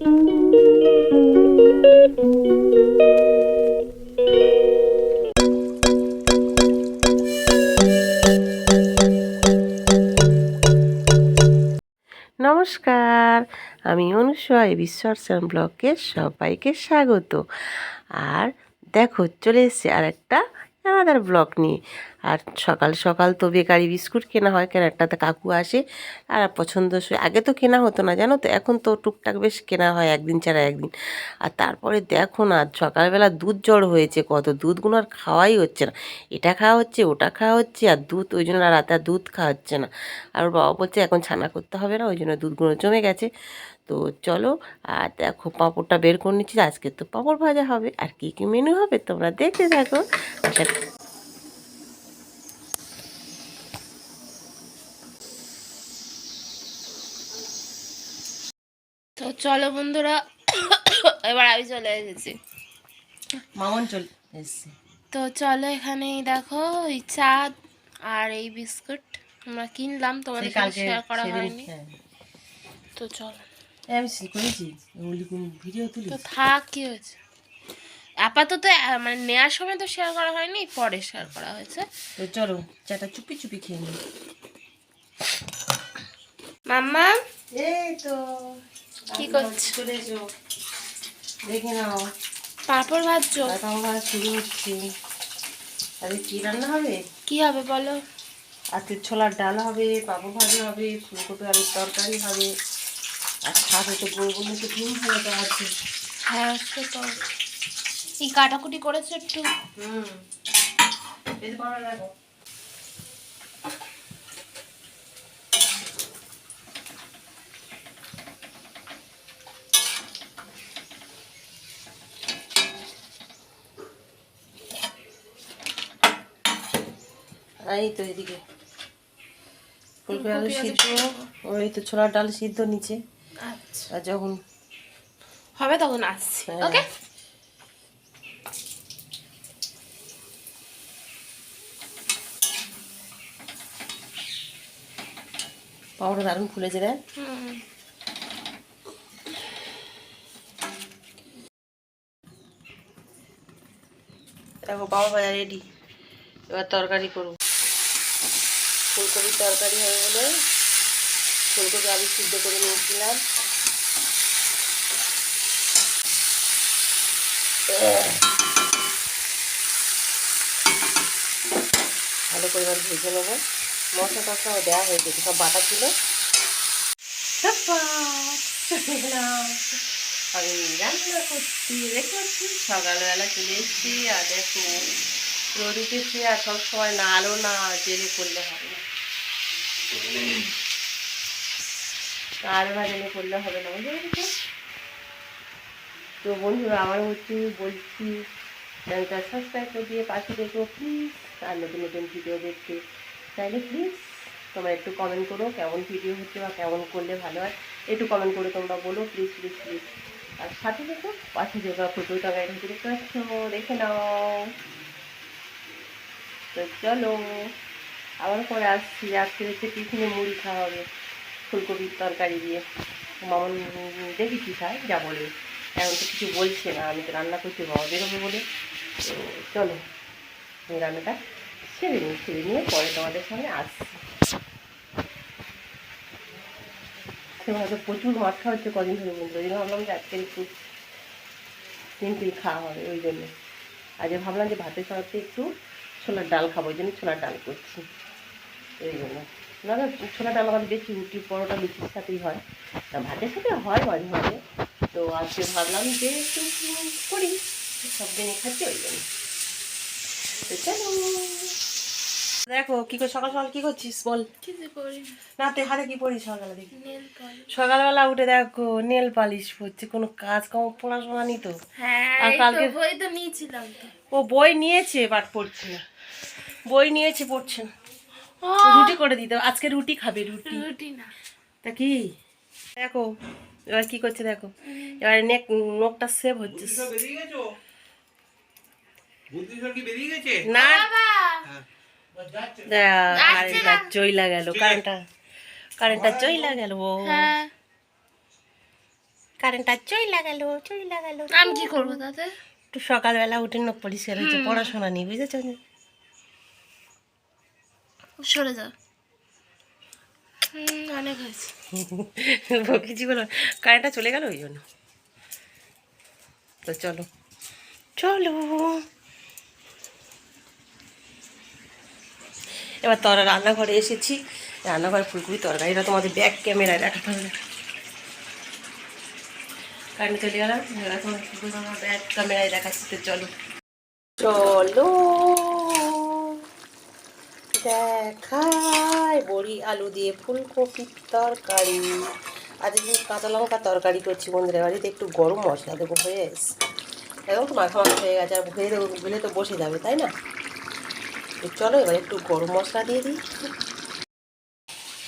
নমস্কার, আমি অনুসয়া বিশ্বার্সন ব্লগে সবাইকে স্বাগত। আর দেখো, চলে এসছে আর একটা আলাদার ব্লগ নিয়ে। আর সকাল সকাল তো বেকারি বিস্কুট কেনা হয় কেন একটাতে কাকু আসে। আর পছন্দ আগে তো কেনা হতো না, জানো তো? এখন তো টুকটাক বেশ কেনা হয়, একদিন ছাড়া একদিন। আর তারপরে দেখো না, সকালবেলা দুধ জ্বর হয়েছে কত। দুধগুলো আর খাওয়াই হচ্ছে না। এটা খাওয়া হচ্ছে, ওটা খাওয়া হচ্ছে, আর দুধ, ওই জন্য রাতে আর দুধ খাওয়া হচ্ছে না। আর ওর বাবা বলছে, এখন ছানা করতে হবে না, ওই জন্য দুধগুলো জমে গেছে। তো চলো, আর দেখো, পাঁপড়টা বের করে নিচ্ছি। আজকে তো পাঁপড় ভাজা হবে। আর কী কী মেনু হবে, তোমরা দেখতে থাকো। তো চলো বন্ধুরা এবার আমি চলে এসেছি। মামন চলে এসছে। তো চলো এখানেই দেখো এই চা আর এই বিস্কুট আমরা কিনলাম তোমাদের সাথে শেয়ার করা হয়নি। হ্যাঁ। তো চলো। আমি করেছি ভিডিও তুলি তো থাক কি হয়েছে? আপাতত মানে নেওয়ার সময় তো শেয়ার করা হয়নি পরে শেয়ার করা হয়েছে। তো চলো চাটা চুপি চুপি খেয়ে নিই মাম্মা? এই তো। কি করছ? দেখে নাও। পাঁপড় ভাজছো? কাকা ভাড়া শুরু হচ্ছে আরে কি রান্না হবে? কি হবে বলো? আজকে ছোলার ডাল হবে পাপড় ভাজা হবে ফুলকপি আলুর তরকারি হবে আর সাথে তো বলে তো ডিম হবে তো আছে হ্যাঁ সে তো। এই কাটাকুটি করেছ একটু? হুম। এই দেখো। এই তো এদিকে। ফুলকপি আলু সিদ্ধ। ওই তো ছোলার ডাল সিদ্ধ নিচে। আচ্ছা। আর যখন হবে তখন আসছি হ্যাঁ। ওকে? পাউডার দারুণ ফুলেছে রে। দেখো পাওয়া ভাজা রেডি এবার তরকারি করব। ফুলকপির তরকারি হবে বলে ফুলকপি আলু সিদ্ধ করে নিয়েছিলাম। ভালো করে ভেজে নেব। মশলা টশলাও দেওয়া হয়ে গেছে সব বাটা ছিল। আমি রান্না করছি দেখতে পাচ্ছি সকালবেলা চলে এসেছি, আর দেখো, রোদ উঠেছে আর সবসময় না আলো না, জেলে করলে হবে না। আলো না জেলে করলে হবে না বুঝতে তো? বন্ধুরা, আমার হচ্ছে বলছি চ্যানেলটা সাবস্ক্রাইব করে দিয়ে পাশে দেখো প্লিজ আর নতুন নতুন ভিডিও দেখতে। চাইলে প্লিজ তোমরা একটু কমেন্ট করো কেমন ভিডিও হচ্ছে বা কেমন করলে ভালো হয়। একটু কমেন্ট করে তোমরা বলো প্লিজ প্লিজ প্লিজ আর সাথে দেখো, পাশে যোগা ফুটো ঢুকে দেখতে পাচ্ছ দেখে নাও। তো চলো। আবার পরে আসছি, আজকে হচ্ছে টিফিনে মুড়ি খাওয়া হবে, ফুলকপির তরকারি দিয়ে। মামন দেখি কী খায় যা বলে। এখন তো কিছু বলছে না, আমি তো রান্না করছি বাবা বেরোবে বলে। চলো আমি রান্নাটা ছেড়ে নিই ছেড়ে নিয়ে পরে তোমাদের সামনে আসছি। হয়তো প্রচুর মাছ খাওয়া হচ্ছে কদিন ধরে বলতে ওই জন্য ভাবলাম যে আজকে একটু সিম্পল খাওয়া হবে, ওই জন্য। আজকে ভাবলাম যে ভাতের সাথে একটু ছোলার ডাল খাব, ওই জন্য ছোলার ডাল করছি। এই জন্য না না ছোলার ডাল আমাদের বেশি রুটি পরোটা লুচির সাথেই হয়। তা ভাতের সাথে হয় মাঝে মাঝে। তো আজকে ভাবলাম যে একটু করি। সব দিনই খাচ্ছি ওই জন্য। তো চলো। দেখো কি করে সকাল সকাল কি করছিস বল? করি রাতে হাতে কি পড়িস সকালে দেখি। সকালবেলা উঠে দেখো নেল পালিশ পড়ছে। কোনো কাজ কাম পড়াশোনা নি তো। হ্যাঁ আর কালকে- বই তো নিয়েছিলাম ও বই নিয়েছে বাট পড়ছে না। বই নিয়েছে পড়ছে না। রুটি করে দিতে আজকে রুটি খাবে রুটি। রুটি না। তা কি? দেখো এবার কি করছে দেখো? এবারে নেক নোকটা সেভ হচ্ছে। বেরিয়ে গেছো? বুদ্ধিশ্বর কি বেরিয়ে গেছে? না। বাবা! কারেন্টটা চইলা গেল কারেন্টটা কারেন্টটা চইলা গেল ও। হ্যাঁ। কারেন্টটা চই লাগালো চই লাগালো আমি কি করব তাতে? একটু সকালবেলা উঠে নখ পরিষ্কার হচ্ছে পড়াশোনা নেই বুঝেছ? সরে যা। অনেক হয়েছে। বলো কারেন্টটা চলে গেল ওই জন্য। তো চলো। চলো। এবার তোরা রান্নাঘরে এসেছি। রান্নাঘরে ফুলকপি তরকারিটা তোমাদের ব্যাক ক্যামেরায় দেখাতে হবে। কারেন্ট চলে গেলাম তোমার আমার ব্যাক ক্যামেরায় দেখাচ্ছি, তো চলো। চলো। দেখাই বড়ি, আলু দিয়ে ফুলকপির তরকারি। আজকে কাঁচা লঙ্কা তরকারি করছি বন্ধুরা বাড়িতে একটু গরম মশলা দেবো হয়ে এসছে একদম তো মাখা মাখা হয়ে গেছে, আর হয়ে দেবো গেলে তো বসে যাবে, তাই না? চলো এবার একটু গরম মশলা দিয়ে দিই।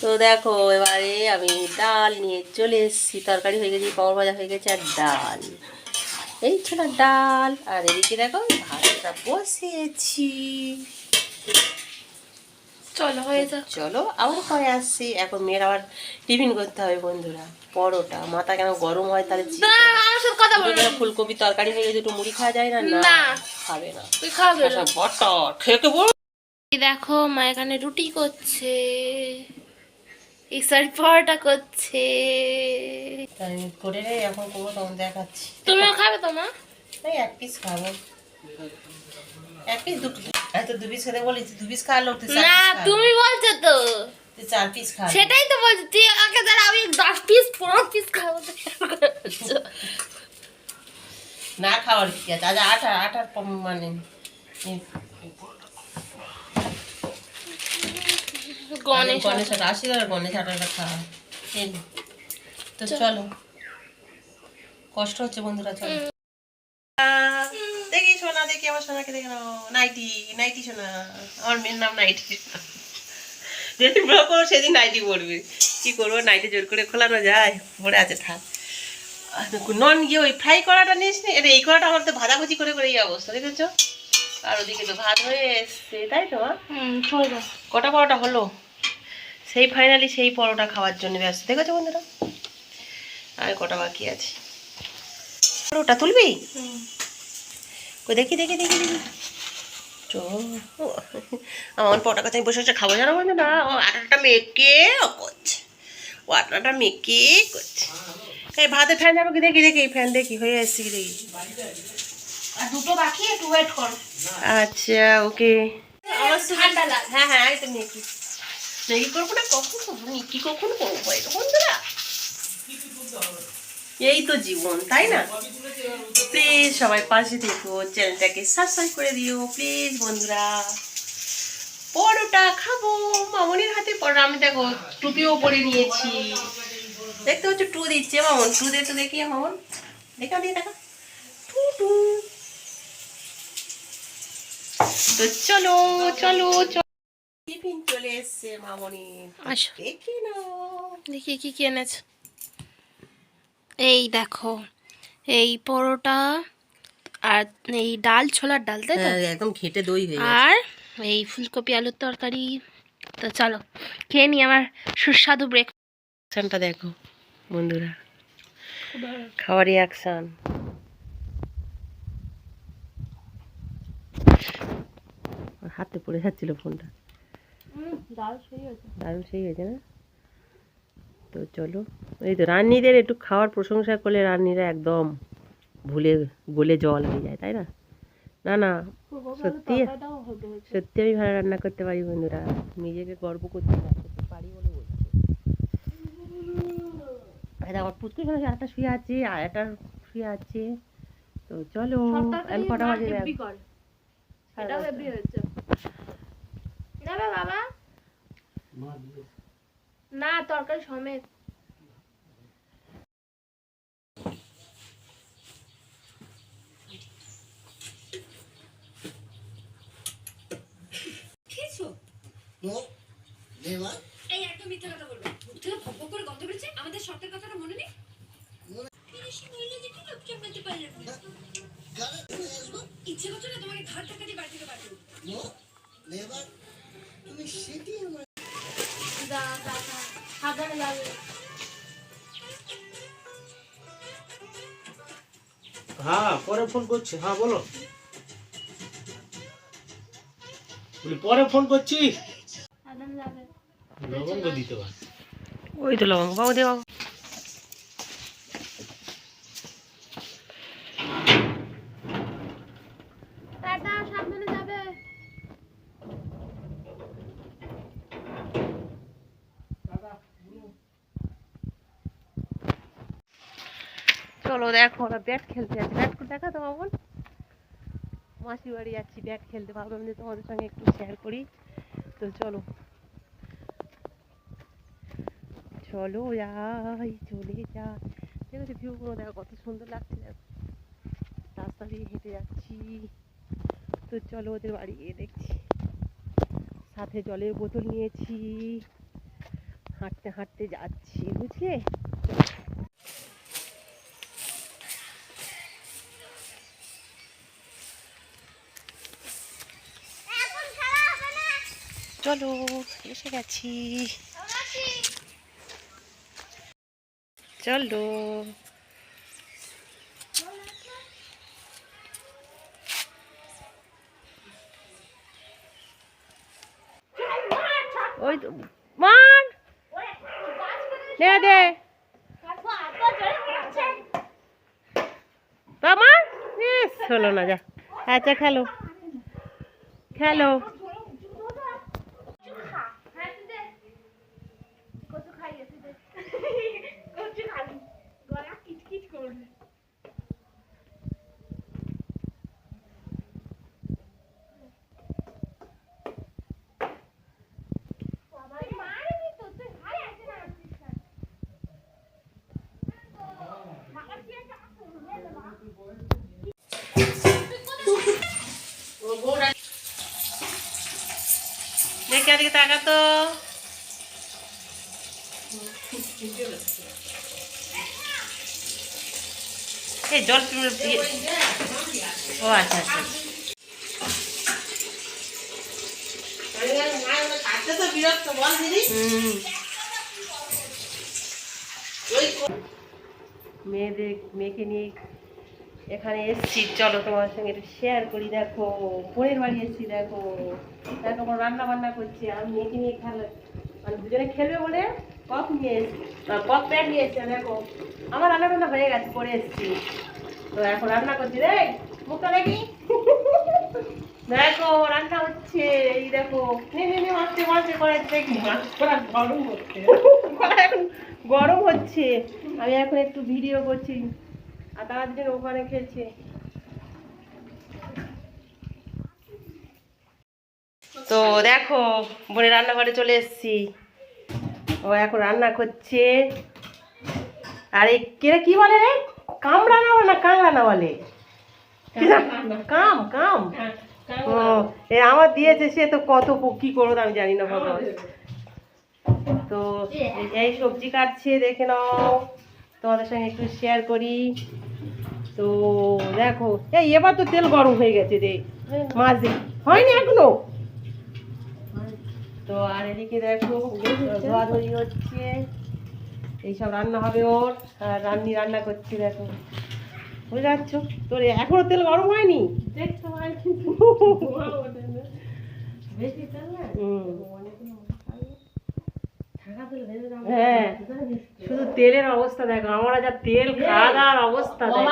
তো দেখো, এবারে আমি ডাল নিয়ে চলে এসেছি, তরকারি হয়ে গেছে, পাওয়ার ভাজা হয়ে গেছে, আর ডাল। এই ছিল ডাল, আর এদিকে দেখো ভাতটা বসিয়েছি চলো হয়ে যা চলো আবার পরে আসছি। এখন মেয়ের আবার টিফিন করতে হবে বন্ধুরা। পরোটা। মাথা কেন গরম হয় তাহলে কথা বলব ফুলকপি তরকারি হয়ে একটু মুড়ি খাওয়া যায় না। খাবে না। তুই খাবে না। আচ্ছা, বল। দেখো মা এখানে রুটি করছে। এই সাইড পরোটা করছে। তাই করে রে এখন তখন দেখাচ্ছি। তুমিও খাবে তো মা? এক পিস খাব। এক পিস দু পিস। এত দু পিস খেতে বলি দু পিস খাওয়ালো তুই না তুমি বলছো তো। তুই চার পিস খা সেটাই তো বলছি তুই আমাকে যারা আমি দশ পিস পনেরো পিস খাব না খাওয়ার কি আছে? আজ আঠার আঠার মানে গণেশ গণেশ আটা আশি টাকা গণেশ আটাটা খাওয়া তো চলো। কষ্ট হচ্ছে বন্ধুরা চলো। দেখি সোনা দেখি আমার সোনাকে দেখে নাও। নাইটি নাইটি সোনা। আমার মেয়ের নাম নাইটি। যেদিন ব্লগ করব সেদিন নাইটি পড়বে কি করব? নাইটি জোর করে খোলানো যায়। পড়ে আছে থাক। নন গিয়ে ওই ফ্রাই করাটা নিস নি? এটা এই করাটা আমার তো ভাজাভুজি করে করে এই অবস্থা দেখেছ? আর ওদিকে তো ভাত হয়ে এসছে তাই তো? কটা পরোটা হলো? সেই ফাইনালি সেই পরোটা খাওয়ার জন্য ব্যস্ত দেখেছ বন্ধুরা? আর কটা বাকি আছে? পরোটা তুলবি? কই দেখি দেখি দেখি দেখি। চো আমার পরোটা কথা আমি বসে বসে খাব জানো বন্ধুরা ও আটাটা মেকে ও করছে। ও আটাটা মেকে করছে। এই ভাতে ফ্যান যাব কি দেখি দেখি ফ্যান দেখি হয়ে এসছি কি দেখি। দুটো বাকি একটু ওয়েট কর। আচ্ছা ওকে। হ্যাঁ হ্যাঁ এই তো মেকি মেকি করব না কখন করব? কি কখন করব? বন্ধুরা এই তো জীবন তাই না? প্লিজ সবাই পাশে থেকো চ্যানেলটাকে সাবস্ক্রাইব করে দিও প্লিজ বন্ধুরা। পরোটা খাব মামনির হাতে পরোটা আমি দেখো টুপিও পরে নিয়েছি। দেখতে হচ্ছে টু দিচ্ছে মামন টু দে তো দেখি মামন। দেখা দিয়ে দেখা। টু টু। তো চলো চলো চলো। টিফিন চলে এসছে মামনি দেখি না দেখি কি কি এনেছে। এই দেখো এই পরোটা আর এই ডাল ছোলার ডাল তাই তো? একদম ঘেটে দই হয়ে আর এই ফুলকপি আলুর তরকারি তো চলো খেয়ে নি আমার সুস্বাদু ব্রেক রিয়াকশনটা দেখো বন্ধুরা। খাওয়ার রিয়াকশন হাতে পড়ে যাচ্ছিল ফোনটা। ডাল সেই হয়েছে। দারুণ সেই হয়েছে না? তো চলো। এই তো রান্নিদের একটু খাওয়ার প্রশংসা করলে রান্নিরা একদম ভুলে গলে জল হয়ে যায় তাই না? না না সত্যি সত্যি আমি ভালো রান্না করতে পারি বন্ধুরা। নিজেকে গর্ব করতে পারি বলে বলছি। আমার পুচকু শোনা একটা শুয়ে আছে আর একটা শুয়ে আছে। তো চলো এখন কটা বাজে? বাবা। না তরকারি সমেত। এই একদম মিথ্যা কথা বলবে। পরে ফোন করছি। হ্যাঁ বলো বলি পরে ফোন করছি? লবঙ্গ দিতে পার। ওই তো লবঙ্গ। বাবু দে বাবু টাটা সাবধানে যাবে চলো দেখো ওরা ব্যাট খেলতে যাচ্ছে। ব্যাট দেখা তো বাবন মাসি বাড়ি যাচ্ছি ব্যাট খেলতে। ভাবলাম যে তোমাদের সঙ্গে একটু শেয়ার করি। তো চলো। চলো যাই, চলে যাই। দেখো ভিউগুলো দেখো, কত সুন্দর লাগছে। দেখো। রাস্তা দিয়ে হেঁটে যাচ্ছি। তো চলো ওদের বাড়ি গিয়ে দেখছি। সাথে জলের বোতল নিয়েছি। হাঁটতে হাঁটতে যাচ্ছি, বুঝলে? চলো এসে গেছি। চলো। ওই তো মান দে। না যা। আচ্ছা খেলো। খেলো। দেখে আজকে টাকা তো। এই জল ইয়ে- ও আচ্ছা আচ্ছা। মেয়েদের মেয়েকে নিয়ে এখানে এসছি। চলো তোমার সঙ্গে একটু শেয়ার করি দেখো বোনের বাড়ি এসছি দেখো। দেখো আমার রান্না বান্না করছি আমি মেয়েকে নিয়ে খেলা মানে দুজনে খেলবে বলে পপ নিয়ে এসছি। পপ প্যান্ট নিয়ে এসছে দেখো আমার রান্না বান্না হয়ে গেছে করে এসছি। তো এখন রান্না করছি রে মুখটা দেখি। দেখো রান্না হচ্ছে এই দেখো। নে নে নে মাছতে মাছতে করে দেখি। গরম হচ্ছে। এখন গরম হচ্ছে। আমি এখন একটু ভিডিও করছি। আর দুজন ওখানে খেলছে তো দেখো, বোনের রান্নাঘরে চলে এসেছি। ও এখন রান্না করছে। আর এই কি বলে রে? কামড়া না বলে না কাংড়া না বলে? কাম কাম। ও, এ আমার দিয়েছে, সে তো কত কি করব আমি জানি না, ভগবান। তো এই সবজি কাটছে, দেখে নাও। তোমাদের সঙ্গে একটু শেয়ার করি। তো দেখো এই এবার তো তেল গরম হয়ে গেছে রে মাছ হয়নি এখনও? তো আর এদিকে দেখো ধোয়াধুয়ি হচ্ছে এইসব রান্না হবে ওর আর রান্নি রান্না করছি দেখো। বুঝতে পারছ? তোর এখনও তেল গরম হয়নি? দেখতে পাই হ্যাঁ শুধু তেলের অবস্থা দেখো আমরা যা তেল খাওয়া দাওয়ার অবস্থা দেখো।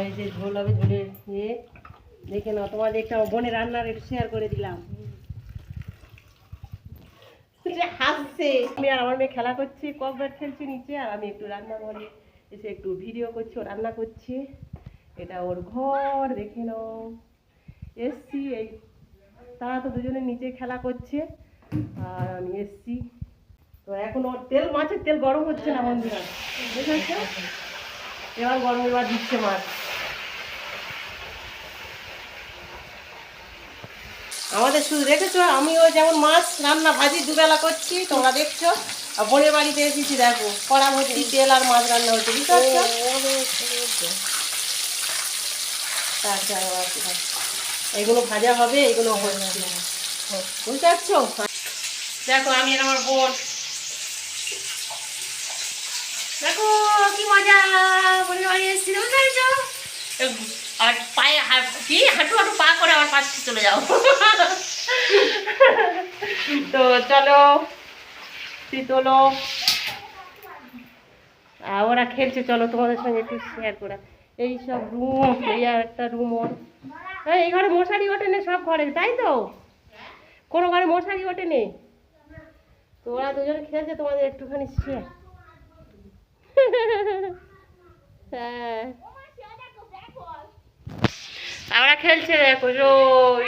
এই যে ঝোল হবে ঝোলের ইয়ে দেখে নাও তোমাদের একটা বোনের রান্নার একটু শেয়ার করে দিলাম। হাসছে। আমি আর আমার মেয়ে খেলা করছি ককব্যাট খেলছি নিচে আর আমি একটু রান্না করে এসে একটু ভিডিও করছি ও রান্না করছি। এটা ওর ঘর দেখে নাও। এসছি এই তারা তো দুজনে নিচে খেলা করছে আর আমি এসছি। তো এখন ওর তেল মাছের তেল গরম হচ্ছে না বন্ধুরা। বুঝেছ এবার গরম এবার দিচ্ছে মাছ। আমাদের শুধু দেখেছ আমিও যেমন মাছ রান্না ভাজি দুবেলা করছি তোমরা দেখছ। আর বোনের বাড়িতে এসেছি দেখো কড়া ভর্তি তেল আর মাছ রান্না হচ্ছে বুঝতে পারছ। এগুলো ভাজা হবে এগুলো হচ্ছে। বুঝতে পারছ? দেখো আমি আর আমার বোন। দেখো কি মজা! বোনের বাড়ি এসেছি দেখো দেখেছ? আর পায়ে কি? হাঁটু হাঁটু পা করে আমার পাশে চলে যাও। তো চলো তোলো। আর ওরা খেলছে চলো তোমাদের সঙ্গে একটু শেয়ার করা। এই সব রুম এই আর একটা রুম ওর। হ্যাঁ এই ঘরে মশারি ওঠে নে সব ঘরে তাই তো? কোনো ঘরে মশারি ওঠে নে তো ওরা দুজনে খেলছে তোমাদের একটুখানি শেয়ার হ্যাঁ। আমরা খেলছে দেখো রোজ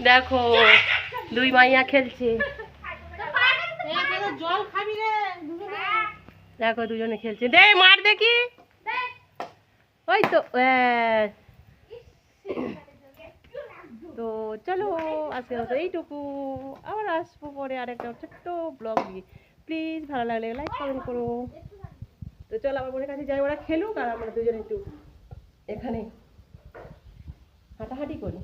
দেখো দুই মাইয়া খেলছে। দেখো দুজনে খেলছে। দে মার দেখি। ওই তো তো চলো আজকে মতো এইটুকু। আবার আসব পরে আরেকটা ছোট্ট ব্লগ দিয়ে প্লিজ ভালো লাগলে লাইক কমেন্ট করো। তো চলো, আমার মনে কাছে যাই, ওরা খেলুক আর আমরা দুজন একটু এখানে হাঁটাহাঁটি করি।